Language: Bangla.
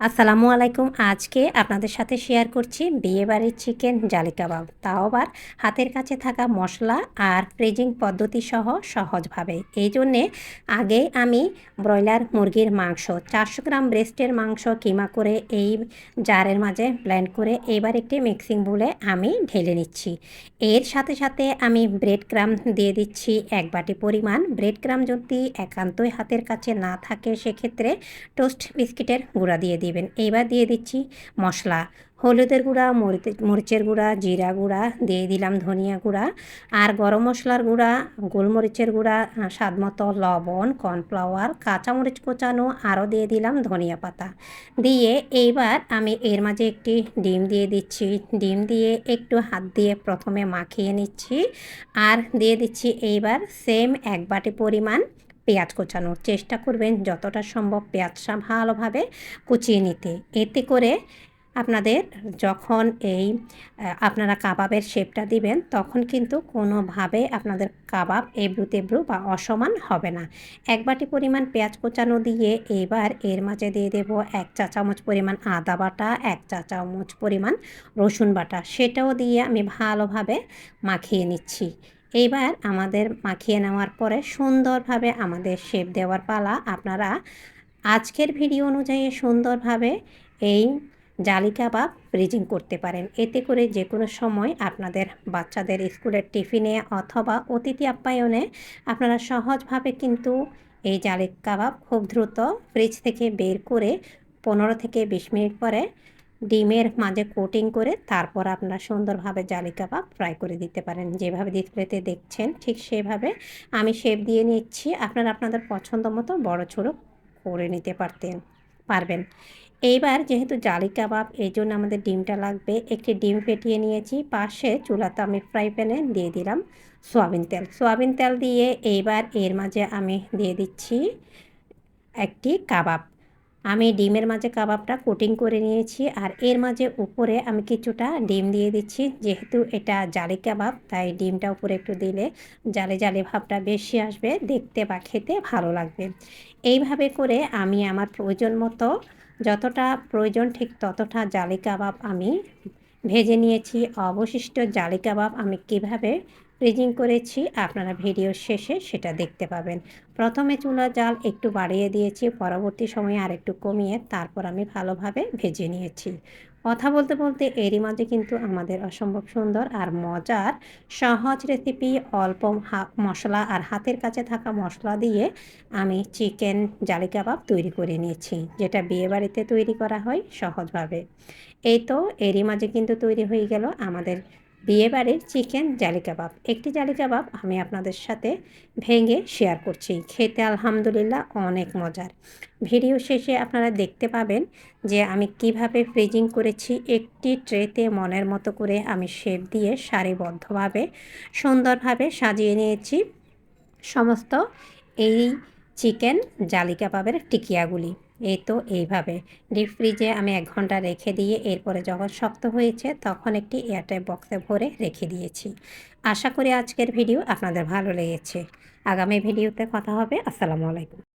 আসসালামু আলাইকুম। আজকে আপনাদের সাথে শেয়ার করছি বিয়েবাড়ির চিকেন জালি কাবাব। তাও আবার হাতের কাছে থাকা মশলা আর ফ্রিজিং পদ্ধতি সহ সহজভাবে। এই জন্যে আগে আমি ব্রয়লার মুরগির মাংস, চারশো গ্রাম ব্রেস্টের মাংস কিমা করে এই জারের মাঝে ব্লেন্ড করে এবার একটি মিক্সিং বলে আমি ঢেলে নিচ্ছি। এর সাথে সাথে আমি ব্রেড ক্রাম দিয়ে দিচ্ছি এক বাটি পরিমাণ। ব্রেড ক্রাম যদি একান্তই হাতের কাছে না থাকে, সেক্ষেত্রে টোস্ট বিস্কিটের গুঁড়া দিয়ে দিই। দিবেন। এইবার দিয়ে দিচ্ছি মশলা। হলুদের গুঁড়া মরিচের গুঁড়া, জিরা গুঁড়া, দিয়ে দিলাম ধনিয়া গুঁড়া। আর গরম মশলার গুঁড়া, গোলমরিচের গুঁড়া, স্বাদ মতো লবণ, কর্নফ্লাওয়ার, কাঁচামরিচ কোচানো, আরও দিয়ে দিলাম ধনিয়া পাতা। দিয়ে এইবার আমি এর মাঝে একটি ডিম দিয়ে দিচ্ছি। ডিম দিয়ে একটু হাত দিয়ে প্রথমে মাখিয়ে নিচ্ছি। আর দিয়ে দিচ্ছি এইবার সেম এক বাটি পরিমাণ পেঁয়াজ কোচানোর চেষ্টা করবেন যতটা সম্ভব পেঁয়াজটা ভালোভাবে কুচিয়ে নিতে। এতে করে আপনাদের যখন এই আপনারা কাবাবের শেপটা দিবেন তখন কিন্তু কোনোভাবে আপনাদের কাবাব এবড়ু তেবড়ু বা অসমান হবে না। এক বাটি পরিমাণ পেঁয়াজ কোচানো দিয়ে এবার এর মাঝে দিয়ে দেব এক চা চামচ পরিমাণ আদা বাটা, এক চা চামচ পরিমাণ রসুন বাটা। সেটাও দিয়ে আমি ভালোভাবে মাখিয়ে নিচ্ছি। এইবার আমাদের মাখিয়ে নেওয়ার পরে সুন্দরভাবে আমাদের শেপ দেওয়ার পালা। আপনারা আজকের ভিডিও অনুযায়ী সুন্দরভাবে এই জালি কাবাব ফ্রিজিং করতে পারেন। এতে করে যে কোনো সময় আপনাদের বাচ্চাদের স্কুলের টিফিনে অথবা অতিথি আপ্যায়নে আপনারা সহজভাবে কিন্তু এই জালি কাবাব খুব দ্রুত ফ্রিজ থেকে বের করে পনেরো থেকে বিশ মিনিট পরে ডিমের মাঝে কোটিং করে তারপর আপনারা সুন্দরভাবে জালি কাবাব ফ্রাই করে দিতে পারেন। যেভাবে ডিসপ্লেতে দেখছেন, ঠিক সেভাবে আমি শেপ দিয়ে নিচ্ছি। আপনারা আপনাদের পছন্দ মতো বড়ো ছোটো করে নিতে পারতেন, পারবেন। এইবার যেহেতু জালি কাবাব, এই জন্য আমাদের ডিমটা লাগবে। একটি ডিম ফেটিয়ে নিয়েছি। পাশে চুলাতে আমি ফ্রাই প্যানে দিয়ে দিলাম সোয়াবিন তেল। সোয়াবিন তেল দিয়ে এইবার এর মাঝে আমি দিয়ে দিচ্ছি একটি কাবাব। আমি ডিমের মাঝে কাবাবটা কোটিং করে নিয়েছি আর এর মাঝে উপরে আমি কিছুটা ডিম দিয়ে দিচ্ছি। যেহেতু এটা জালি কাবাব, তাই ডিমটা উপরে একটু দিলে জালে জালে ভাবটা বেশি আসবে, দেখতে বা খেতে ভালো লাগবে। এইভাবে করে আমি আমার প্রয়োজন মতো যতটা প্রয়োজন ঠিক ততটা জালি কাবাব আমি ভেজে নিয়েছি। অবশিষ্ট জালি কাবাব আমি কীভাবে ফ্রিজিং করেছি, আপনারা ভিডিও শেষে সেটা দেখতে পাবেন। প্রথমে চুলা জাল একটু বাড়িয়ে দিয়েছি, পরবর্তী সময়ে আর একটু কমিয়ে তারপর আমি ভালোভাবে ভেজে নিয়েছি। কথা বলতে বলতে এরই মাঝে কিন্তু আমাদের অসম্ভব সুন্দর আর মজার সহজ রেসিপি অল্প মশলা আর হাতের কাছে থাকা মশলা দিয়ে আমি চিকেন জালি কাবাব তৈরি করে নিয়েছি, যেটা বিয়েবাড়িতে তৈরি করা হয় সহজভাবে। এই তো এরই মাঝে কিন্তু তৈরি হয়ে গেল আমাদের বিয়েবাড়ির চিকেন জালি কাবাব। একটি জালি কাবাব আমি আপনাদের সাথে ভেঙে শেয়ার করছি। খেতে আলহামদুলিল্লাহ অনেক মজার। ভিডিও শেষে আপনারা দেখতে পাবেন যে আমি কীভাবে ফ্রিজিং করেছি। একটি ট্রেতে মনের মতো করে আমি শেপ দিয়ে সারিবদ্ধভাবে, সুন্দরভাবে সাজিয়ে নিয়েছি। সমস্ত এই চিকেন জালি কাবাবের টিকিয়াগুলি। এই তো এইভাবে। ডিপ ফ্রিজে আমি এক ঘণ্টা রেখে দিয়ে এরপরে যখন শক্ত হয়েছে তখন একটি এয়ারটাইট বক্সে ভরে রেখে দিয়েছি। আশা করি আজকের ভিডিও আপনাদের ভালো লেগেছে। আগামী ভিডিওতে কথা হবে। আসসালামু আলাইকুম।